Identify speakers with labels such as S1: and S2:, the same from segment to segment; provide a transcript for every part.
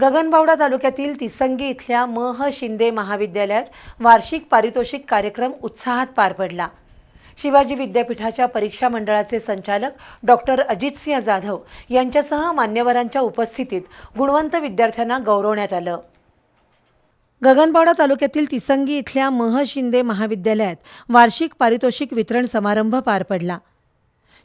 S1: गगनबावडा तालुक्यातील तिसंगी इथल्या मह शिंदे महाविद्यालयात वार्षिक पारितोषिक कार्यक्रम उत्साहात पार पडला. शिवाजी विद्यापीठाच्या परीक्षा मंडळाचे संचालक डॉक्टर अजितसिंह जाधव यांच्यासह मान्यवरांच्या उपस्थितीत गुणवंत विद्यार्थ्यांना गौरवण्यात आलं. गगनबावडा तालुक्यातील तिसंगी इथल्या मह शिंदे महाविद्यालयात वार्षिक पारितोषिक वितरण समारंभ पार पडला.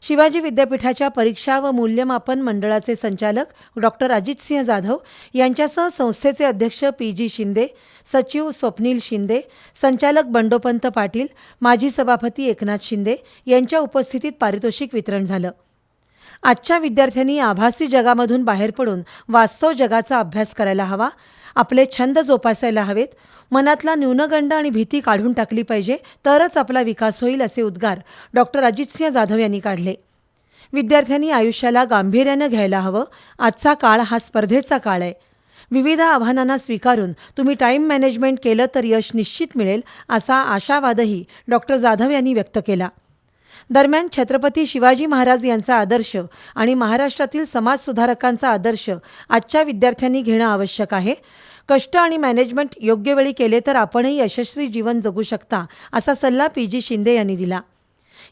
S1: शिवाजी विद्यापीठाच्या परीक्षा व मूल्यमापन मंडळाचे संचालक डॉक्टर अजितसिंह जाधव यांच्यासह संस्थेचे अध्यक्ष पी जी शिंदे सचिव स्वप्नील शिंदे संचालक बंडोपंत पाटील माजी सभापती एकनाथ शिंदे यांच्या उपस्थितीत पारितोषिक वितरण झालं. आजच्या विद्यार्थ्यांनी आभासी जगामधून बाहेर पडून वास्तव जगाचा अभ्यास करायला हवा. आपले छंद जोपासायला हवेत. मनातला न्यूनगंड आणि भीती काढून टाकली पाहिजे तरच आपला विकास होईल असे उद्गार डॉक्टर अजितसिंह जाधव यांनी काढले. विद्यार्थ्यांनी आयुष्याला गांभीर्यानं घ्यायला हवं. आजचा काळ हा स्पर्धेचा काळ आहे. विविध आव्हानांना स्वीकारून तुम्ही टाईम मॅनेजमेंट केलं तर यश निश्चित मिळेल असा आशावादही डॉक्टर जाधव यांनी व्यक्त केला. दरम्यान छत्रपती शिवाजी महाराज यांचा आदर्श आणि महाराष्ट्रातील समाजसुधारकांचा आदर्श आजच्या विद्यार्थ्यांनी घेणं आवश्यक आहे. कष्ट आणि मॅनेजमेंट योग्य वेळी केले तर आपणही यशस्वी जीवन जगू शकता असा सल्ला पी जी शिंदे यांनी दिला.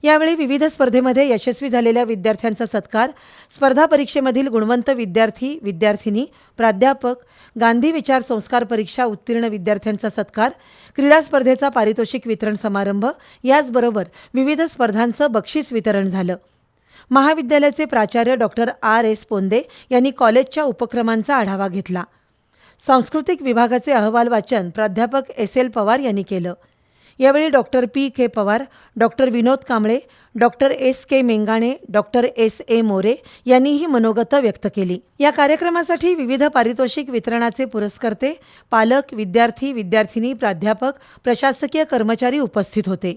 S1: यावेळी विविध स्पर्धेमध्ये यशस्वी झालेल्या विद्यार्थ्यांचा सत्कार स्पर्धा परीक्षेमधील गुणवंत विद्यार्थी विद्यार्थिनी प्राध्यापक गांधी विचार संस्कार परीक्षा उत्तीर्ण विद्यार्थ्यांचा सत्कार क्रीडा स्पर्धेचा पारितोषिक वितरण समारंभ याचबरोबर विविध स्पर्धांचं बक्षीस वितरण झालं. महाविद्यालयाचे प्राचार्य डॉक्टर आर. एस. पोंदे यांनी कॉलेजच्या उपक्रमांचा आढावा घेतला. सांस्कृतिक विभागाचे अहवाल वाचन प्राध्यापक एस. एल. पवार यांनी केलं. यावेळी doctor P. K. Pawar doctor Vinod Kamble doctor S. K. Mengane doctor S. A. More यांनीही मनोगत व्यक्त केली. या कार्यक्रमासाठी विविध पारितोषिक वितरणाचे पुरस्कर्ते पालक विद्यार्थी विद्यार्थिनी प्राध्यापक प्रशासकीय कर्मचारी उपस्थित होते.